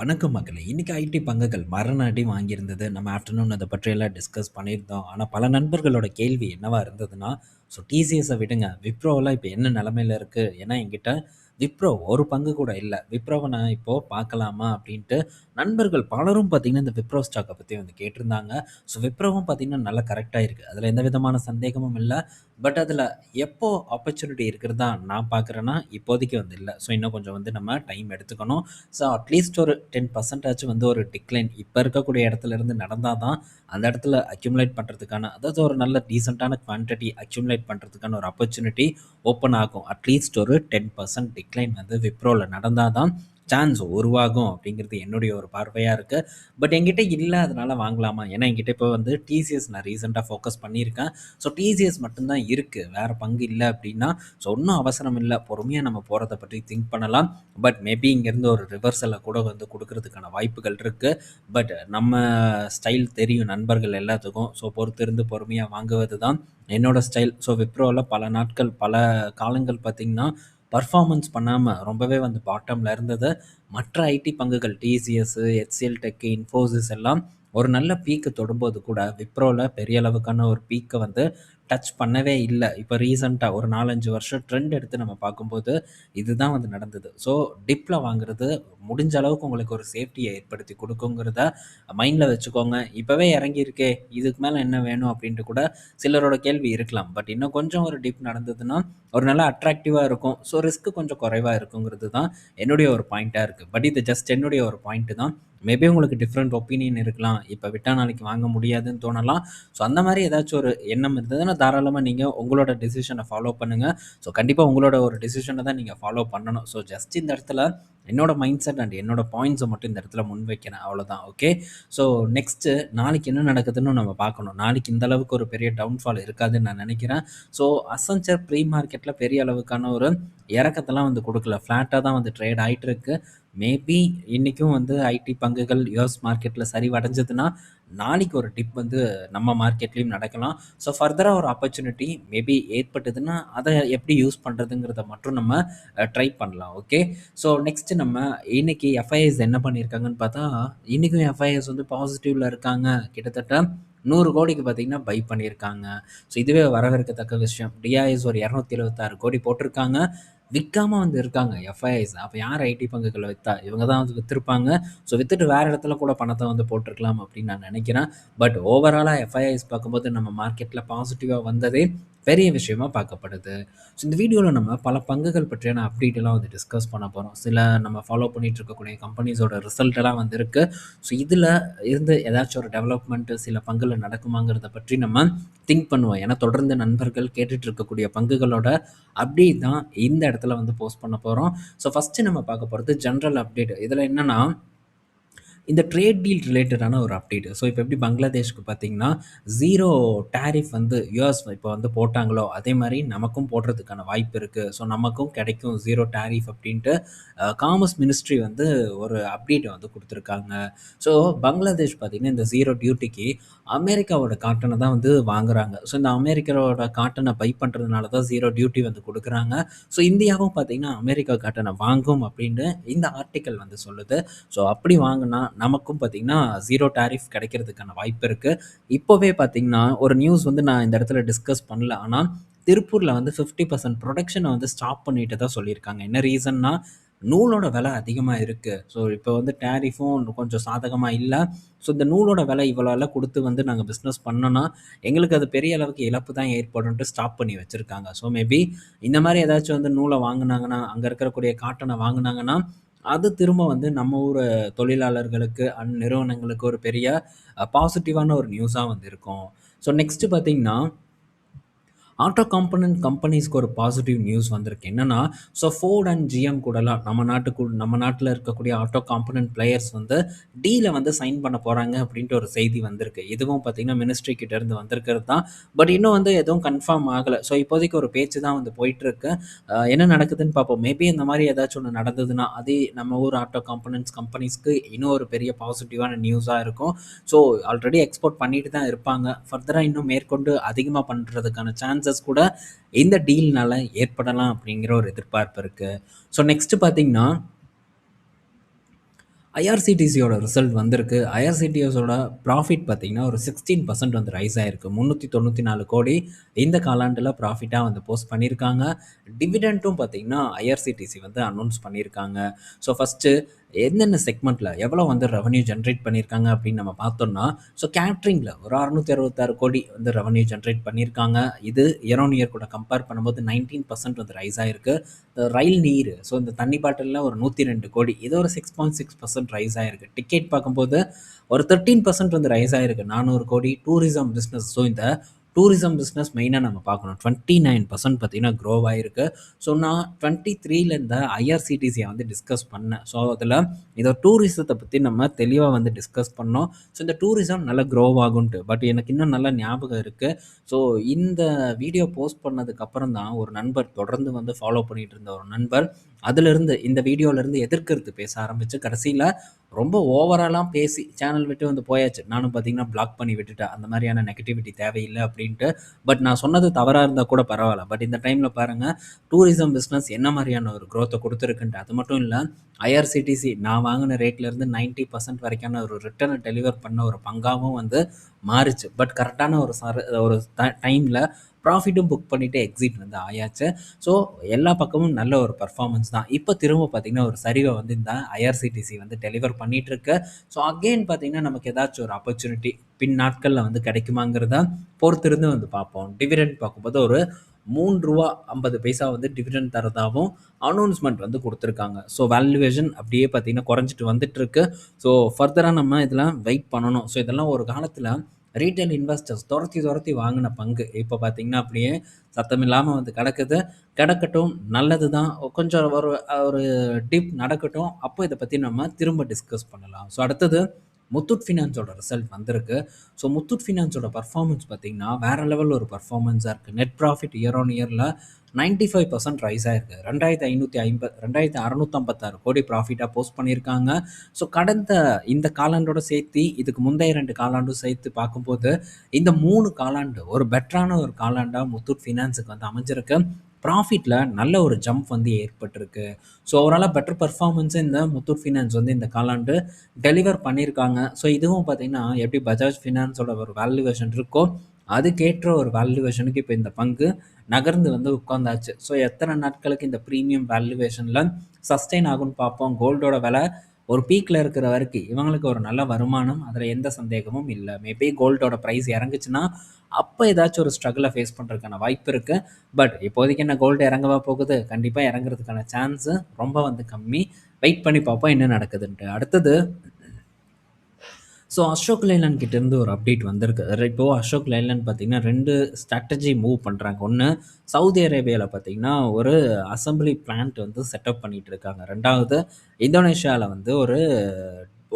வணக்கம் மக்களை இன்னைக்கு ஐடி பங்குகள் மரண அடி வாங்கியிருந்தது. நம்ம ஆஃப்டர்நூன் அதை பற்றியெல்லாம் டிஸ்கஸ் பண்ணியிருந்தோம். ஆனால் பல நண்பர்களோட கேள்வி என்னவா இருந்ததுன்னா, ஸோ டிசிஎஸை விடுங்க. விப்ரோவெலாம் இப்போ என்ன நிலமையில இருக்குது ஏன்னா என்கிட்ட விப்ரோ ஒரு பங்கு கூட இல்லை விப்ரோவை நான் இப்போது பார்க்கலாமா? அப்படின்ட்டு நண்பர்கள் பலரும் பார்த்தீங்கன்னா, இந்த விப்ரோ ஸ்டாக்கை பற்றி வந்து கேட்டிருந்தாங்க. ஸோ விப்ரோவும் பார்த்தீங்கன்னா, நல்லா கரெக்டாக இருக்குது அதில் எந்த விதமான சந்தேகமும் இல்லை பட் அதில் எப்போ ஆப்பர்ச்சுனிட்டி இருக்கிறதா நான் பார்க்குறேன்னா, இப்போதைக்கு வந்து இல்லை ஸோ இன்னும் கொஞ்சம் வந்து நம்ம டைம் எடுத்துக்கணும். ஸோ அட்லீஸ்ட் ஒரு டென் பர்சன்டாச்சும் வந்து ஒரு டிக்ளைன் இப்போ இருக்கக்கூடிய இடத்துல இருந்து நடந்தால் தான், அந்த இடத்துல அக்யூமுலேட் பண்ணுறதுக்கான அதாவது ஒரு நல்ல டீசெண்டான குவான்டிட்டி அக்யூமுலேட் பண்ணுறதுக்கான ஒரு ஆப்பர்ச்சுனிட்டி ஓப்பன் ஆகும். அட்லீஸ்ட் ஒரு 10% டிக்ளைன் வந்து விப்ரோவில் நடந்தால் தான் சான்ஸ் உருவாகும் அப்படிங்கிறது என்னுடைய ஒரு பார்வையாக இருக்குது பட் என்கிட்ட இல்லை அதனால் வாங்கலாமா? ஏன்னா என்கிட்ட இப்போ வந்து டிசிஎஸ் நான் ரீசெண்டாக ஃபோக்கஸ் பண்ணியிருக்கேன். ஸோ டிசிஎஸ் மட்டும்தான் இருக்குது வேறு பங்கு இல்லை அப்படின்னா, ஸோ ஒன்றும் அவசரம் இல்லை பொறுமையாக நம்ம போகிறத பற்றி திங்க் பண்ணலாம். பட் மேபி இங்கேருந்து ஒரு ரிவர்சலை கூட வந்து கொடுக்கறதுக்கான வாய்ப்புகள் இருக்குது பட் நம்ம ஸ்டைல் தெரியும் நண்பர்கள் எல்லாத்துக்கும். ஸோ பொறுத்திருந்து பொறுமையாக வாங்குவது தான் என்னோடய ஸ்டைல். ஸோ விப்ரோவில் பல நாட்கள், பல காலங்கள் பார்த்தீங்கன்னா, பர்ஃபார்மன்ஸ் பண்ணாமல் ரொம்பவே வந்து பாட்டமில் இருந்தது. மற்ற ஐடி பங்குகள் டிசிஎஸ்ஸு ஹெச்சிஎல் டெக்கு இன்ஃபோசிஸ் எல்லாம் ஒரு நல்ல பீக்கு தொடும்போது கூட விப்ரோவில் பெரிய அளவுக்கான ஒரு பீக்கை வந்து டச் பண்ணவே இல்லை இப்போ ரீசண்டாக ஒரு 4, 5 வருஷம் ட்ரெண்ட் எடுத்து நம்ம பார்க்கும்போது, இதுதான் வந்து நடந்தது. ஸோ டிப்பில் வாங்குறது முடிஞ்ச அளவுக்கு உங்களுக்கு ஒரு சேஃப்டியை ஏற்படுத்தி கொடுக்குங்கிறத மைண்டில் வச்சுக்கோங்க. இப்போவே இறங்கியிருக்கே, இதுக்கு மேலே என்ன வேணும்? அப்படின்ட்டு கூட சிலரோட கேள்வி இருக்கலாம். பட் இன்னும் கொஞ்சம் ஒரு டிப் நடந்ததுன்னா, ஒரு நல்ல அட்ராக்டிவாக இருக்கும். ஸோ ரிஸ்க்கு கொஞ்சம் குறைவாக இருக்குங்கிறது தான் என்னுடைய ஒரு பாயிண்ட்டாக இருக்குது பட் இது ஜஸ்ட் என்னுடைய ஒரு பாயிண்ட்டு தான். மேபி உங்களுக்கு டிஃப்ரெண்ட் ஒப்பீனியன் இருக்கலாம். இப்போ விட்டா நாளைக்கு வாங்க முடியாதுன்னு தோணலாம். ஸோ அந்த மாதிரி ஏதாச்சும் ஒரு எண்ணம் இருந்ததுன்னா, தாராளமாக நீங்கள் உங்களோட டிசிஷனை ஃபாலோ பண்ணுங்கள் ஸோ கண்டிப்பாக உங்களோட ஒரு டிசிஷனை தான் நீங்கள் ஃபாலோ பண்ணணும். ஸோ ஜஸ்ட் இந்த இடத்துல என்னோட மைண்ட் செட் அண்ட் என்னோட பாயிண்ட்ஸை மட்டும் இந்த இடத்துல முன்வைக்கிறேன். அவ்வளோதான். ஓகே. ஸோ நெக்ஸ்ட்டு நாளைக்கு என்ன நடக்குதுன்னு நம்ம பார்க்கணும். நாளைக்கு இந்த அளவுக்கு ஒரு பெரிய டவுன்ஃபால் இருக்காதுன்னு நான் நினைக்கிறேன். ஸோ அசென்ச்சர் ப்ரீ மார்க்கெட்டில் பெரிய அளவுக்கான ஒரு இறக்கத்தெல்லாம் வந்து கொடுக்கல ஃப்ளாட்டாக தான் வந்து ட்ரேட் ஆகிட்டு இருக்குது மேபி இன்றைக்கும் வந்து ஐடி பங்குகள் யூஎஸ் மார்க்கெட்டில் சரிவடைஞ்சதுன்னா, நாளைக்கு ஒரு டிப் வந்து நம்ம மார்க்கெட்லேயும் நடக்கலாம். ஸோ ஃபர்தராக ஒரு ஆப்பர்ச்சுனிட்டி மேபி ஏற்பட்டதுன்னா, அதை எப்படி யூஸ் பண்ணுறதுங்கிறத மட்டும் நம்ம ட்ரை பண்ணலாம். ஓகே. ஸோ நெக்ஸ்ட்டு நம்ம இன்னைக்கு எஃப்ஐஎஸ் என்ன பண்ணியிருக்காங்கன்னு பார்த்தா, இன்னைக்கும் எஃப்ஐஎஸ் வந்து பாசிட்டிவில் இருக்காங்க. கிட்டத்தட்ட நூறு கோடிக்கு பார்த்தீங்கன்னா, பை பண்ணியிருக்காங்க. ஸோ இதுவே வரவேற்கத்தக்க விஷயம். டிஐஎஸ் ஒரு 276 கோடி போட்டிருக்காங்க. விற்காமல் வந்து இருக்காங்க எஃப்ஐஎஸ். அப்போ யார் ஐடி பங்குகளை வித்தா? இவங்க தான் வந்து விற்றுருப்பாங்க ஸோ வித்துட்டு வேறு இடத்துல கூட பணத்தை வந்து போட்டிருக்கலாம் அப்படின்னு நான் நினைக்கிறேன். பட் ஓவராலாக எஃப்ஐஎஸ் பார்க்கும்போது நம்ம மார்க்கெட்டில் பாசிட்டிவாக வந்ததே பெரிய விஷயமா பார்க்கப்படுது. ஸோ இந்த வீடியோவில் நம்ம பல பங்குகள் பற்றியான அப்டேட் எல்லாம் வந்து டிஸ்கஸ் பண்ண போகிறோம் சில நம்ம ஃபாலோ பண்ணிட்டு இருக்கக்கூடிய கம்பெனிஸோட ரிசல்ட்டெல்லாம் வந்திருக்கு. ஸோ இதில் இருந்து ஏதாச்சும் ஒரு டெவலப்மெண்ட்டு சில பங்குல நடக்குமாங்கிறத பற்றி நம்ம திங்க் பண்ணுவோம். ஏன்னா தொடர்ந்து நண்பர்கள் கேட்டுட்டு இருக்கக்கூடிய பங்குகளோட அப்டேட் தான் இந்த இடத்துல வந்து போஸ்ட் பண்ண போகிறோம் ஸோ ஃபர்ஸ்ட்டு நம்ம பார்க்க போகிறது ஜென்ரல் அப்டேட். இதில் என்னென்னா இந்த ட்ரேட் டீல் ரிலேட்டடான ஒரு அப்டேட். ஸோ இப்போ எப்படி பங்களாதேஷ்க்கு பார்த்தீங்கன்னா, ஜீரோ டேரிஃப் வந்து யூஎஸ் இப்போ வந்து போட்டாங்களோ, அதே மாதிரி நமக்கும் போடுறதுக்கான வாய்ப்பு இருக்குது ஸோ நமக்கும் கிடைக்கும் ஜீரோ டேரிஃப் அப்படின்ட்டு காமர்ஸ் மினிஸ்ட்ரி வந்து ஒரு அப்டேட் வந்து கொடுத்துருக்காங்க ஸோ பங்களாதேஷ் பார்த்திங்கன்னா இந்த ஜீரோ டியூட்டிக்கு அமெரிக்காவோட காட்டனை தான் வந்து வாங்குறாங்க. ஸோ இந்த அமெரிக்காவோட காட்டனை பை பண்ணுறதுனால தான் ஜீரோ டியூட்டி வந்து கொடுக்குறாங்க ஸோ இந்தியாவும் பார்த்தீங்கன்னா, அமெரிக்கா காட்டனை வாங்கும் அப்படின்னு இந்த ஆர்டிக்கல் வந்து சொல்லுது. ஸோ அப்படி வாங்கினா நமக்கும் பார்த்தீங்கன்னா, ஜீரோ டேரிஃப் கிடைக்கிறதுக்கான வாய்ப்பு இருக்குது இப்போவே பார்த்தீங்கன்னா, ஒரு நியூஸ் வந்து நான் இந்த இடத்துல டிஸ்கஸ் பண்ணல. ஆனால் திருப்பூரில் வந்து ஃபிஃப்டி பர்சன்ட் ப்ரொடக்ஷனை வந்து ஸ்டாப் பண்ணிட்டதா சொல்லியிருக்காங்க. என்ன ரீசன்னா, நூலோட விலை அதிகமாக இருக்குது ஸோ இப்போ வந்து டேரிஃபும் கொஞ்சம் சாதகமாக இல்லை ஸோ இந்த நூலோட விலை இவ்வளோலாம் கொடுத்து வந்து நாங்கள் பிஸ்னஸ் பண்ணோன்னா எங்களுக்கு அது பெரிய அளவுக்கு இழப்பு தான் ஏற்படும்ன்ட்டு ஸ்டாப் பண்ணி வச்சுருக்காங்க ஸோ மேபி இந்த மாதிரி ஏதாச்சும் வந்து நூலை வாங்குனாங்கன்னா, அங்கே இருக்கக்கூடிய காட்டனை வாங்குனாங்கன்னா, அது திரும்ப வந்து நம்ம ஊர் தொழிலாளர்களுக்கு அந் நிறுவனங்களுக்கு ஒரு பெரிய பாசிட்டிவான ஒரு நியூஸாக வந்து இருக்கும். ஸோ நெக்ஸ்ட்டு பார்த்தீங்கன்னா ஆட்டோ காம்பனன்ட் கம்பெனிஸ்க்கு ஒரு பாசிட்டிவ் நியூஸ் வந்திருக்கு. என்னென்னா ஸோ ஃபோர்ட் அண்ட் ஜிஎம் கூடலாம் நம்ம நாட்டுக்கு நம்ம நாட்டில் இருக்கக்கூடிய ஆட்டோ காம்பனன்ட் பிளேயர்ஸ் வந்து டீல வந்து சைன் பண்ண போகிறாங்க அப்படின்ட்டு ஒரு செய்தி வந்திருக்கு. இதுவும் பார்த்தீங்கன்னா, மினிஸ்ட்ரி கிட்டேருந்து வந்திருக்கிறது தான். பட் இன்னும் வந்து எதுவும் கன்ஃபார்ம் ஆகலை ஸோ இப்போதைக்கு ஒரு பேச்சு தான் வந்து போயிட்டுருக்கு. என்ன நடக்குதுன்னு பார்ப்போம். மேபி இந்த மாதிரி ஏதாச்சும் ஒன்று நடந்ததுன்னா, அதே நம்ம ஊர் ஆட்டோ காம்போனன்ட்ஸ் கம்பெனிஸ்க்கு இன்னும் ஒரு பெரிய பாசிட்டிவான நியூஸாக இருக்கும். ஸோ ஆல்ரெடி எக்ஸ்போர்ட் பண்ணிட்டு தான் இருப்பாங்க. ஃபர்தராக இன்னும் மேற்கொண்டு அதிகமாக பண்ணுறதுக்கான சான்சஸ் கூட இந்த டீல்னால ஏற்படலாம் அப்படிங்கிற ஒரு எதிர்பார்ப்பு இருக்கு. ஸோ நெக்ஸ்ட் பார்த்தீங்கன்னா ஐஆர்சிடிசியோட ரிசல்ட் வந்திருக்கு. ஐஆர்சிடிஎஸோட ப்ராஃபிட் பார்த்தீங்கன்னா, ஒரு 16% வந்து ரைஸ் ஆயிருக்கு. 394 கோடி இந்த காலாண்டில் ப்ராஃபிட்டாக வந்து போஸ்ட் பண்ணியிருக்காங்க. டிவிடெண்ட்டும் பார்த்தீங்கன்னா, ஐஆர்சிடிசி வந்து அனௌன்ஸ் பண்ணியிருக்காங்க. ஸோ ஃபஸ்ட்டு என்னென்ன செக்மெண்ட்டில் எவ்வளோ வந்து ரெவன்யூ ஜென்ரேட் பண்ணியிருக்காங்க அப்படின்னு நம்ம பார்த்தோம்னா, ஸோ கேட்ரிங்கில் ஒரு 666 கோடி வந்து ரெவன்யூ ஜென்ரேட் பண்ணியிருக்காங்க. இது இயர் ஆன் இயர் கூட கம்பேர் பண்ணும்போது 19% வந்து ரைஸ் ஆகிருக்கு ரயில் நீர் ஸோ இந்த தண்ணி பாட்டிலில் ஒரு 102 கோடி இது ஒரு 6.6% ரைஸ் ஆகிருக்கு டிக்கெட் பார்க்கும்போது ஒரு 13% வந்து ரைஸ் ஆகிருக்கு நானூறு கோடி டூரிசம் பிஸ்னஸ் ஸோ இந்த டூரிசம் பிஸ்னஸ் மெயினாக நம்ம பார்க்கணும். 29% பார்த்தீங்கன்னா க்ரோவ் ஆகிருக்கு ஸோ நான் டுவெண்ட்டி த்ரீலேருந்து ஐஆர்சிடிசியை வந்து டிஸ்கஸ் பண்ணேன். ஸோ அதில் இதோ டூரிசத்தை பற்றி நம்ம தெளிவாக வந்து டிஸ்கஸ் பண்ணோம். ஸோ இந்த டூரிசம் நல்லா க்ரோவ் ஆகும்ட்டு பட் எனக்கு இன்னும் நல்லா ஞாபகம் இருக்குது ஸோ இந்த வீடியோ போஸ்ட் பண்ணதுக்கப்புறம் தான் ஒரு நண்பர் தொடர்ந்து வந்து ஃபாலோ பண்ணிகிட்டு இருந்த ஒரு நண்பர், அதுலேருந்து இந்த வீடியோவிலேருந்து எதிர்க்கிறது பேச ஆரம்பித்து கடைசியில் ரொம்ப ஓவராலாம் பேசி சேனல் விட்டு வந்து போயாச்சு. நானும் பார்த்தீங்கன்னா, பிளாக் பண்ணி விட்டுட்டேன். அந்த மாதிரியான நெகட்டிவிட்டி தேவையில்லை அப்படின்ட்டு. பட் நான் சொன்னது தவறாக இருந்தால் கூட பரவாயில்ல பட் இந்த டைமில் பாருங்கள் டூரிசம் பிஸ்னஸ் என்ன மாதிரியான ஒரு க்ரோத்தை கொடுத்துருக்குன்ட்டு அது மட்டும் இல்லை ஐஆர்சிடிசி நான் வாங்கின ரேட்லேருந்து நைன்ட்டி பர்சன்ட் வரைக்கான ஒரு ரிட்டர்னை டெலிவர் பண்ண ஒரு பங்காவும் வந்து மாறுச்சு. பட் கரெக்டான ஒரு சர ஒரு டைமில் ப்ராஃபிட்டும் புக் பண்ணிவிட்டு எக்ஸிட் வந்து ஆயாச்சு. ஸோ எல்லா பக்கமும் நல்ல ஒரு பர்ஃபார்மன்ஸ் தான். இப்போ திரும்ப பார்த்தீங்கன்னா, ஒரு சரிவை வந்து இந்த ஐஆர்சிடிசி வந்து டெலிவர் பண்ணிட்டுருக்கு. ஸோ அகைன் பார்த்திங்கன்னா நமக்கு ஏதாச்சும் ஒரு ஆப்பர்ச்சுனிட்டி பின் நாட்களில் வந்து கிடைக்குமாங்கிறத பொறுத்திருந்து வந்து பார்ப்போம். டிவிடெண்ட் பார்க்கும்போது ஒரு மூன்று ரூபா ஐம்பது பைசா வந்து டிவிடன் தரதாவும் அனௌன்ஸ்மெண்ட் வந்து கொடுத்துருக்காங்க ஸோ வேல்யூவேஷன் அப்படியே பார்த்தீங்கன்னா, குறைஞ்சிட்டு வந்துட்டுருக்கு. ஸோ ஃபர்தராக நம்ம இதெல்லாம் வெயிட் பண்ணணும். ஸோ இதெல்லாம் ஒரு காலத்தில் ரீட்டெயில் இன்வெஸ்டர்ஸ் துரத்தி துரத்தி வாங்கின பங்கு. இப்போ பார்த்தீங்கன்னா, அப்படியே சத்தமில்லாம வந்து கிடக்குது. கிடக்கட்டும் நல்லது தான். கொஞ்சம் ஒரு ஒரு டிப் நடக்கட்டும். அப்போ இதை பற்றி நம்ம திரும்ப டிஸ்கஸ் பண்ணலாம். ஸோ அடுத்தது முத்தூட் ஃபினான்ஸோட ரிசல்ட் வந்திருக்கு. ஸோ முத்தூட் ஃபினான்ஸோட பர்ஃபார்மன்ஸ் பார்த்தீங்கன்னா, வேறு லெவல் ஒரு பர்ஃபார்மன்ஸாக இருக்குது நெட் ப்ராஃபிட் இயர் ஆன் இயர்ல 95% ரைஸ் ஆயிருக்கு. 2550 2656 கோடி ப்ராஃபிட்டாக போஸ்ட் பண்ணியிருக்காங்க. ஸோ கடந்த இந்த காலாண்டோட சேர்த்து இதுக்கு முந்தைய ரெண்டு காலாண்டும் சேர்த்து பார்க்கும்போது, இந்த மூணு காலாண்டு ஒரு பெட்டரான ஒரு காலாண்டாக முத்தூட் ஃபினான்ஸுக்கு வந்து அமைஞ்சிருக்கு. ப்ராஃபிட்டில் நல்ல ஒரு ஜம்ப் வந்து ஏற்பட்டிருக்கு. ஸோ ஓவராலாக பெட்டர் பர்ஃபார்மன்ஸை இந்த முத்தூட் ஃபினான்ஸ் வந்து இந்த காலாண்டு டெலிவர் பண்ணியிருக்காங்க. ஸோ இதுவும் பார்த்திங்கன்னா எப்படி பஜாஜ் ஃபினான்ஸோட ஒரு வேல்யூவேஷன் இருக்கோ, அதுக்கேற்ற ஒரு வேல்யூவேஷனுக்கு இப்போ இந்த பங்கு நகர்ந்து வந்து உட்காந்தாச்சு ஸோ எத்தனை நாட்களுக்கு இந்த ப்ரீமியம் வேல்யூவேஷனில் சஸ்டெயின் ஆகும்னு பார்ப்போம். கோல்டோட விலை ஒரு பீக்கில் இருக்கிற வரைக்கும் இவங்களுக்கு ஒரு நல்ல வருமானம். அதில் எந்த சந்தேகமும் இல்லை மேபி கோல்டோட ப்ரைஸ் இறங்குச்சுன்னா, அப்போ ஏதாச்சும் ஒரு ஸ்ட்ரகிளை ஃபேஸ் பண்ணுறதுக்கான வாய்ப்பு இருக்குது பட் இப்போதைக்கு என்ன கோல்டு இறங்கவா போகுது? கண்டிப்பாக இறங்குறதுக்கான சான்ஸு ரொம்ப வந்து கம்மி. வெயிட் பண்ணி பார்ப்போம் என்ன நடக்குதுன்ட்டு. அடுத்தது ஸோ அசோக் லேலண்ட் கிட்டேருந்து ஒரு அப்டேட் வந்திருக்கு. இப்போ அசோக் லேலண்ட் பார்த்தீங்கன்னா, ரெண்டு ஸ்ட்ராட்டஜி மூவ் பண்ணுறாங்க ஒன்று சவுதி அரேபியாவில் பார்த்தீங்கன்னா, ஒரு அசெம்பிளி பிளான்ட் வந்து செட்டப் பண்ணிகிட்டு இருக்காங்க. ரெண்டாவது இந்தோனேஷியாவில் வந்து ஒரு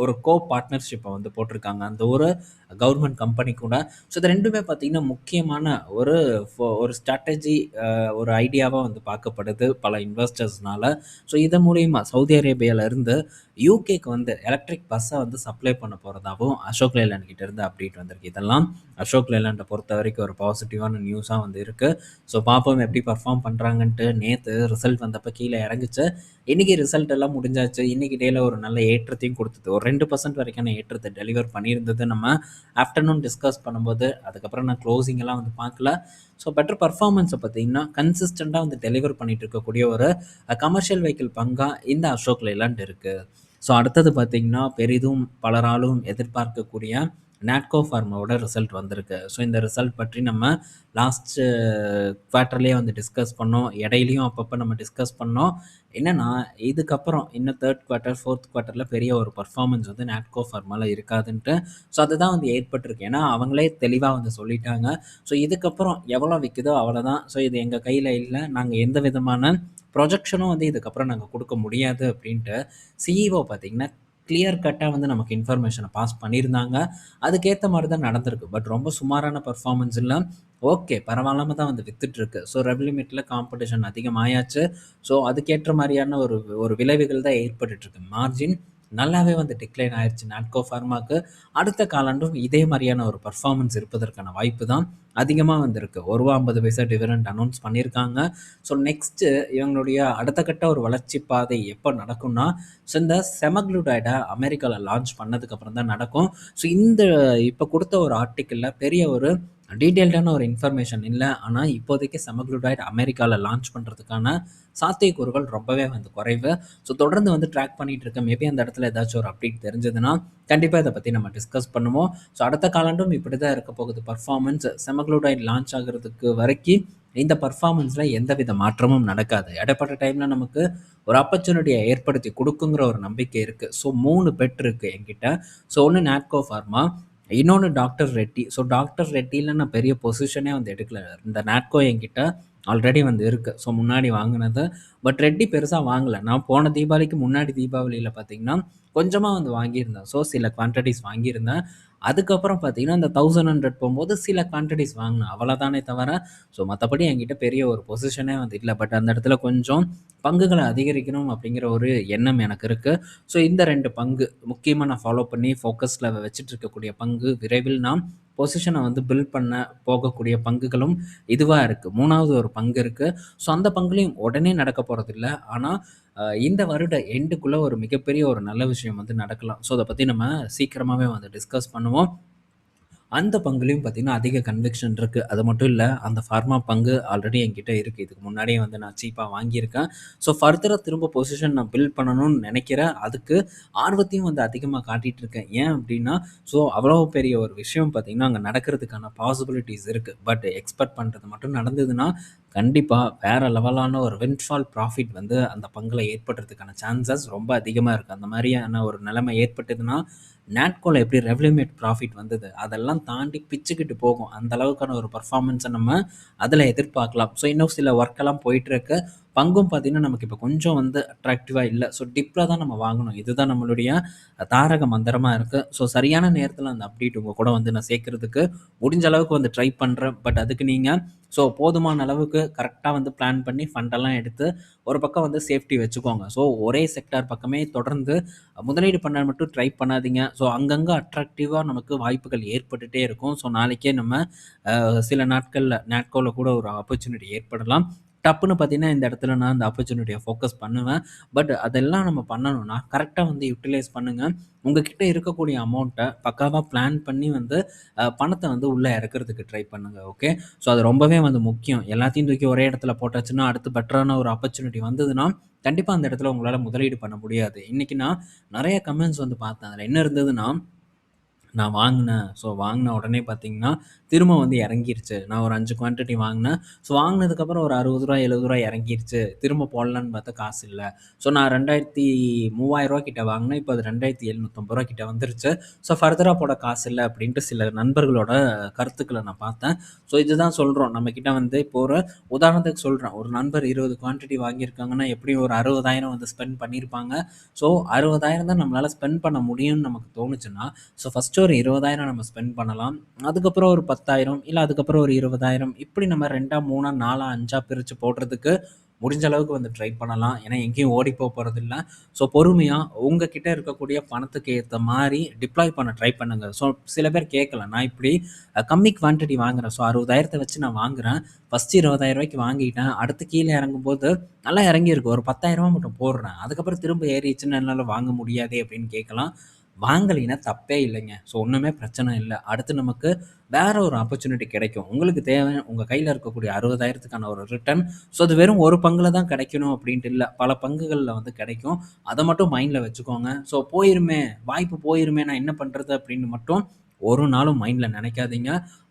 ஒரு கோ பார்ட்னர்ஷிப்பை வந்து போட்டிருக்காங்க. அந்த ஒரு கவர்மெண்ட் கம்பெனி கூட. ஸோ இது ரெண்டுமே பார்த்தீங்கன்னா, முக்கியமான ஒரு ஃபோ ஒரு ஸ்ட்ராட்டஜி ஒரு ஐடியாவாக வந்து பார்க்கப்படுது பல இன்வெஸ்டர்ஸ்னால. ஸோ இதன் மூலயமா சவுதி அரேபியாவிலேருந்து இருந்து வந்து எலக்ட்ரிக் பஸ்ஸை வந்து சப்ளை பண்ண போகிறதாகவும் அசோக் லேலாண்ட் கிட்டேருந்து அப்டேட் வந்திருக்கு. இதெல்லாம் அசோக் லைலானை பொறுத்த வரைக்கும் ஒரு பாசிட்டிவான நியூஸாக வந்து இருக்குது ஸோ பார்ப்போம் எப்படி பர்ஃபார்ம் பண்ணுறாங்கன்ட்டு நேற்று ரிசல்ட் வந்தப்போ கீழே இறங்குச்சு. இன்றைக்கி ரிசல்ட் எல்லாம் முடிஞ்சாச்சு. இன்றைக்கி டேயில் ஒரு நல்ல ஏற்றத்தையும் கொடுத்தது ஒரு ரெண்டு பர்சன்ட் வரைக்கான ஏற்றத்தை டெலிவர் பண்ணியிருந்தது. நம்ம ஆஃப்டர்நூன் டிஸ்கஸ் பண்ணும்போது, அதுக்கப்புறம் நான் குளோசிங் எல்லாம் வந்து பார்க்கல. ஸோ பெட்டர் பர்ஃபார்மன்ஸை பார்த்தீங்கன்னா, கன்சிஸ்டண்ட்டாக வந்து டெலிவர் பண்ணிட்டு இருக்கக்கூடிய ஒரு கமர்ஷியல் வெஹிக்கிள் பங்காக இந்த அசோக் லேலண்ட் இருக்குது ஸோ அடுத்தது பார்த்தீங்கன்னா, பெரிதும் பலராலும் எதிர்பார்க்கக்கூடிய நாட்கோ ஃபார்மாவோட ரிசல்ட் வந்திருக்கு. ஸோ இந்த ரிசல்ட் பற்றி நம்ம லாஸ்ட் குவார்ட்டர்லேயே வந்து டிஸ்கஸ் பண்ணோம். இடையிலையும் அப்பப்போ நம்ம டிஸ்கஸ் பண்ணோம். என்னென்னா இதுக்கப்புறம் இன்னும் தேர்ட் குவார்ட்டர், ஃபோர்த் குவார்ட்டரில் பெரிய ஒரு பர்ஃபார்மன்ஸ் வந்து நாட்கோ ஃபார்மால இருக்காதுன்ட்டு. ஸோ அதுதான் வந்து ஏற்பட்டிருக்கு. ஏன்னா, அவங்களே தெளிவாக வந்து சொல்லிட்டாங்க. ஸோ இதுக்கப்புறம் எவ்வளோ விக்குதோ அவ்வளோதான். ஸோ இது எங்கள் கையில் இல்லை நாங்கள் எந்த விதமான ப்ரொஜெக்ஷனும் வந்து இதுக்கப்புறம் நாங்கள் கொடுக்க முடியாது அப்படின்ட்டு சிஇஓ பார்த்தீங்கன்னா, கிளியர் கட்டாக வந்து நமக்கு இன்ஃபர்மேஷனை பாஸ் பண்ணியிருந்தாங்க. அதுக்கேற்ற மாதிரி தான் நடந்திருக்கு. பட் ரொம்ப சுமாரான பர்ஃபார்மன்ஸ் இல்லை ஓகே பரவாயில்லாமல் தான் வந்து வித்துட்டுருக்கு. ஸோ ரெவ்லிமிட்ல காம்படிஷன் அதிகமாயாச்சு. ஸோ அதுக்கேற்ற மாதிரியான ஒரு ஒரு விளைவுகள் தான் ஏற்பட்டுட்டு மார்ஜின் நல்லாவே வந்து டிக்ளைன் ஆயிடுச்சு நாட்கோ ஃபார்மாக்கு. அடுத்த காலாண்டும் இதே மாதிரியான ஒரு பர்ஃபார்மன்ஸ் இருப்பதற்கான வாய்ப்பு தான் அதிகமாக வந்திருக்கு. ஒரு ரூபா ஐம்பது பைசா டிவிடெண்ட் அனௌன்ஸ் பண்ணியிருக்காங்க. ஸோ நெக்ஸ்ட்டு இவங்களுடைய அடுத்த கட்ட ஒரு வளர்ச்சி பாதை எப்போ நடக்கும்னா ஸோ இந்த செமக்ளூடைடை அமெரிக்காவில் லான்ச் பண்ணதுக்கப்புறம் தான் நடக்கும். ஸோ இந்த இப்போ கொடுத்த ஒரு ஆர்டிக்கிளில் பெரிய ஒரு டீட்டெயில்டான ஒரு இன்ஃபர்மேஷன் இல்லை. ஆனால் இப்போதைக்கு செமக்ளூடைட் அமெரிக்காவில் லான்ச் பண்ணுறதுக்கான சாத்தியக்கூறுகள் ரொம்பவே வந்து குறைவு. ஸோ தொடர்ந்து வந்து ட்ராக் பண்ணிகிட்டு இருக்கேன். மேபி அந்த இடத்துல ஏதாச்சும் ஒரு அப்டேட் தெரிஞ்சதுன்னா கண்டிப்பாக இதை பற்றி நம்ம டிஸ்கஸ் பண்ணுவோம். ஸோ அடுத்த காலாண்டும் இப்படி தான் இருக்க போகுது. பர்ஃபார்மன்ஸ் செமக்ளூடைட் லான்ச் ஆகிறதுக்கு வரைக்கும் இந்த பர்ஃபார்மன்ஸில் எந்தவித மாற்றமும் நடக்காது. இடைப்பட்ட டைமில் நமக்கு ஒரு ஆப்பர்ச்சுனிட்டியை ஏற்படுத்தி கொடுக்குங்கிற ஒரு நம்பிக்கை இருக்குது ஸோ மூணு பெட் இருக்குது என்கிட்ட. ஸோ ஒன்று நாட்கோ ஃபார்மா இன்னொன்று டாக்டர் ரெட்டி ஸோ டாக்டர் ரெட்டியில் நான் பெரிய பொசிஷனே வந்து எடுக்கல. இந்த நாட்கோ என்கிட்ட ஆல்ரெடி வந்து இருக்குது ஸோ முன்னாடி வாங்கினது. பட் ரெட்டி பெருசாக வாங்கலை. நான் போன தீபாவளிக்கு முன்னாடி தீபாவளியில் பார்த்தீங்கன்னா கொஞ்சமாக வந்து வாங்கியிருந்தேன். ஸோ சில குவான்டிட்டிஸ் வாங்கியிருந்தேன். அதுக்கப்புறம் பார்த்தீங்கன்னா அந்த தௌசண்ட் ஹண்ட்ரட் போகும்போது சில குவான்டிட்டிஸ் வாங்கினேன். அவ்வளோதானே தவிர ஸோ மற்றபடி என்கிட்ட பெரிய ஒரு பொசிஷனே வந்து இல்லை. பட் அந்த இடத்துல கொஞ்சம் பங்குகளை அதிகரிக்கணும் அப்படிங்கிற ஒரு எண்ணம் எனக்கு இருக்குது ஸோ இந்த ரெண்டு பங்கு முக்கியமாக நான் ஃபாலோ பண்ணி ஃபோக்கஸில் வச்சுட்டு இருக்கக்கூடிய பங்கு விரைவில் நாம் பொசிஷனை வந்து பில்ட் பண்ண போகக்கூடிய பங்குகளும் இதுவாக இருக்குது மூணாவது ஒரு பங்கு இருக்குது ஸோ அந்த பங்குலையும் உடனே நடக்க போகிறதில்ல ஆனால் இந்த வருட எண்டுக்குள்ளே ஒரு மிகப்பெரிய ஒரு நல்ல விஷயம் வந்து நடக்கலாம். ஸோ அதை பற்றி நம்ம சீக்கிரமாகவே வந்து டிஸ்கஸ் பண்ணுவோம். அந்த பங்குலையும் பார்த்திங்கன்னா அதிக கன்விக்ஷன் இருக்குது அது மட்டும் இல்லை அந்த ஃபார்மா பங்கு ஆல்ரெடி என்கிட்ட இருக்குது இதுக்கு முன்னாடியே வந்து நான் சீப்பாக வாங்கியிருக்கேன். ஸோ ஃபர்தராக திரும்ப பொசிஷன் நான் பில்ட் பண்ணணும்னு நினைக்கிறேன். அதுக்கு ஆர்வத்தையும் வந்து அதிகமாக காட்டிகிட்டு இருக்கேன். ஏன் அப்படின்னா ஸோ அவ்வளோ பெரிய ஒரு விஷயம் பார்த்திங்கன்னா அங்கே நடக்கிறதுக்கான பாசிபிலிட்டிஸ் இருக்குது பட் எக்ஸ்பெக்ட் பண்ணுறது மட்டும் நடந்ததுன்னா கண்டிப்பாக வேறு லெவலான ஒரு வின்ஃபால் ப்ராஃபிட் வந்து அந்த பங்கில் ஏற்படுறதுக்கான சான்சஸ் ரொம்ப அதிகமாக இருக்குது அந்த மாதிரியான ஒரு நிலைமை ஏற்பட்டதுன்னா நாட்கோவில் எப்படி ரெவல்யூமேட் ப்ராஃபிட் வந்தது அதெல்லாம் தாண்டி பிச்சுக்கிட்டு போகும். அந்த அளவுக்கான ஒரு பர்ஃபார்மன்ஸை நம்ம அதில் எதிர்பார்க்கலாம். ஸோ இன்னும் சில ஒர்க்கெல்லாம் போயிட்டுருக்கு. பங்கும் பார்த்திங்கன்னா நமக்கு இப்போ கொஞ்சம் வந்து அட்ராக்டிவாக இல்லை. ஸோ டிப்பில் தான் நம்ம வாங்கணும். இதுதான் நம்மளுடைய தாரக மந்திரமாக இருக்குது ஸோ சரியான நேரத்தில் அந்த அப்டேட் உங்கள் கூட வந்து நான் சேர்க்குறதுக்கு முடிஞ்ச அளவுக்கு வந்து ட்ரை பண்ணுறேன் பட் அதுக்கு நீங்கள் ஸோ போதுமான அளவுக்கு கரெக்டாக வந்து பிளான் பண்ணி ஃபண்டெல்லாம் எடுத்து ஒரு பக்கம் வந்து சேஃப்டி வச்சுக்கோங்க. ஸோ ஒரே செக்டார் பக்கமே தொடர்ந்து முதலீடு பண்ண மட்டும் ட்ரை பண்ணாதீங்க. ஸோ அங்கங்கே அட்ராக்டிவாக நமக்கு வாய்ப்புகள் ஏற்பட்டுகிட்டே இருக்கும். ஸோ நாளைக்கே நம்ம சில நாட்களில் நாட்கோவில் கூட ஒரு ஆப்பர்ச்சுனிட்டி ஏற்படலாம். டப்புன்னு பார்த்தீங்கன்னா இந்த இடத்துல நான் அந்த ஆப்பர்ச்சுனிட்டியை ஃபோக்கஸ் பண்ணுவேன். பட் அதெல்லாம் நம்ம பண்ணணும்னா கரெக்டாக வந்து யூட்டிலைஸ் பண்ணுங்கள் உங்ககிட்ட இருக்கக்கூடிய அமௌண்ட்டை பக்காவாக பிளான் பண்ணி வந்து பணத்தை வந்து உள்ளே இறக்கிறதுக்கு ட்ரை பண்ணுங்கள் ஓகே ஸோ அது ரொம்பவே வந்து முக்கியம். எல்லாத்தையும் தூக்கி ஒரே இடத்துல போட்டாச்சுன்னா அடுத்து பெட்டரான ஒரு ஆப்பர்ச்சுனிட்டி வந்ததுன்னா கண்டிப்பாக அந்த இடத்துல உங்களால் முதலீடு பண்ண முடியாது. இன்றைக்கி நான் நிறைய கமெண்ட்ஸ் வந்து பார்த்தேன். அதில் என்ன இருந்ததுன்னா நான் வாங்கினேன். ஸோ வாங்கின உடனே பார்த்தீங்கன்னா திரும்ப வந்து இறங்கிருச்சு. நான் ஒரு அஞ்சு குவான்டிட்டி வாங்கினேன். ஸோ வாங்கினதுக்கப்புறம் ஒரு அறுபது ரூபா எழுபது ரூபா இறங்கிருச்சு. திரும்ப போடலான்னு பார்த்தா காசு இல்லை. ஸோ நான் ரெண்டாயிரத்தி மூவாயிரரூவா கிட்ட வாங்கினேன். இப்போ அது ரெண்டாயிரத்தி எழுநூற்றம்பது ரூபா கிட்ட வந்துருச்சு. ஸோ ஃபர்தராக போட காசு இல்லை அப்படின்ட்டு சில நண்பர்களோட கருத்துக்களை நான் பார்த்தேன். ஸோ இதுதான் சொல்கிறோம் நம்மக்கிட்ட வந்து இப்போ ஒரு உதாரணத்துக்கு சொல்கிறேன் ஒரு நண்பர் இருபது குவான்டிட்டி வாங்கியிருக்காங்கன்னா எப்படியும் ஒரு அறுபதாயிரம் வந்து ஸ்பெண்ட் பண்ணியிருப்பாங்க. ஸோ அறுபதாயிரம் தான் நம்மளால் ஸ்பெண்ட் பண்ண முடியும்னு நமக்கு தோணுச்சுன்னா ஸோ ஃபஸ்ட்டு ஒரு இருபதாயிரம் நம்ம ஸ்பெண்ட் பண்ணலாம். அதுக்கப்புறம் ஒரு பத்தாயிரம் இல்லை அதுக்கப்புறம் ஒரு இருபதாயிரம். இப்படி நம்ம ரெண்டாக மூணாக நாலாக அஞ்சாக பிரித்து போடுறதுக்கு முடிஞ்ச அளவுக்கு வந்து ட்ரை பண்ணலாம். ஏன்னா எங்கேயும் ஓடி போக போகிறது இல்லை. ஸோ பொறுமையாக உங்ககிட்ட இருக்கக்கூடிய பணத்துக்கு ஏற்ற மாதிரி டிப்ளாய் பண்ண ட்ரை பண்ணுங்கள் ஸோ சில பேர் கேட்கல. நான் இப்படி கம்மி குவான்டிட்டி வாங்குறேன். ஸோ அறுபதாயிரத்தை வச்சு நான் வாங்குகிறேன் ஃபஸ்ட்டு இருபதாயிரம் ரூபாய்க்கு வாங்கிட்டேன். அடுத்து கீழே இறங்கும்போது நல்லா இறங்கியிருக்கு. ஒரு பத்தாயிரரூபா மட்டும் போடுறேன். அதுக்கப்புறம் திரும்ப ஏறிச்சுன்னு என்னால் வாங்க முடியாதே அப்படின்னு கேட்கலாம். வாங்கலைன்னா தப்பே இல்லைங்க. ஸோ ஒன்றுமே பிரச்சனை இல்லை. அடுத்து நமக்கு வேற ஒரு ஆப்பர்ச்சுனிட்டி கிடைக்கும். உங்களுக்கு தேவை உங்கள் கையில் இருக்கக்கூடிய அறுபதாயிரத்துக்கான ஒரு ரிட்டர்ன் ஸோ அது வெறும் ஒரு பங்கில் தான் கிடைக்கணும் அப்படின்ட்டு இல்லை. பல பங்குகளில் வந்து கிடைக்கும். அதை மட்டும் மைண்டில் வச்சுக்கோங்க. ஸோ போயிருமே வாய்ப்பு போயிருமே நான் என்ன பண்ணுறது அப்படின்னு மட்டும் ஒரு நாளும் மைண்டில் நினைக்காதீங்க.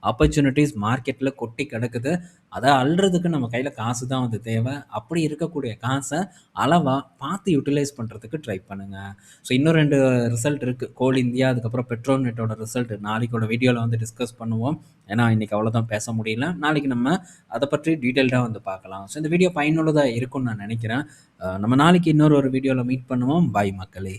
ஆப்பர்ச்சுனிட்டிஸ் மார்க்கெட்டில் கொட்டி கிடக்குது. அதை அள்ளுறதுக்கு நம்ம கையில் காசு தான் வந்து தேவை. அப்படி இருக்கக்கூடிய காசை அளவாக பார்த்து யூட்டிலைஸ் பண்ணுறதுக்கு ட்ரை பண்ணுங்கள் ஸோ இன்னும் ரெண்டு ரிசல்ட் இருக்குது கோல் இந்தியா அதுக்கப்புறம் பெட்ரோல் நெட்டோட ரிசல்ட் நாளைக்கோட வீடியோவில் வந்து டிஸ்கஸ் பண்ணுவோம். ஏன்னா இன்றைக்கி அவ்வளோதான் பேச முடியல. நாளைக்கு நம்ம அதை பற்றி டீட்டெயில்டாக வந்து பார்க்கலாம். ஸோ இந்த வீடியோ பயனுள்ளதாக இருக்கும்னு நான் நினைக்கிறேன். நம்ம நாளைக்கு இன்னொரு ஒரு வீடியோவில் மீட் பண்ணுவோம். பாய் மக்களே.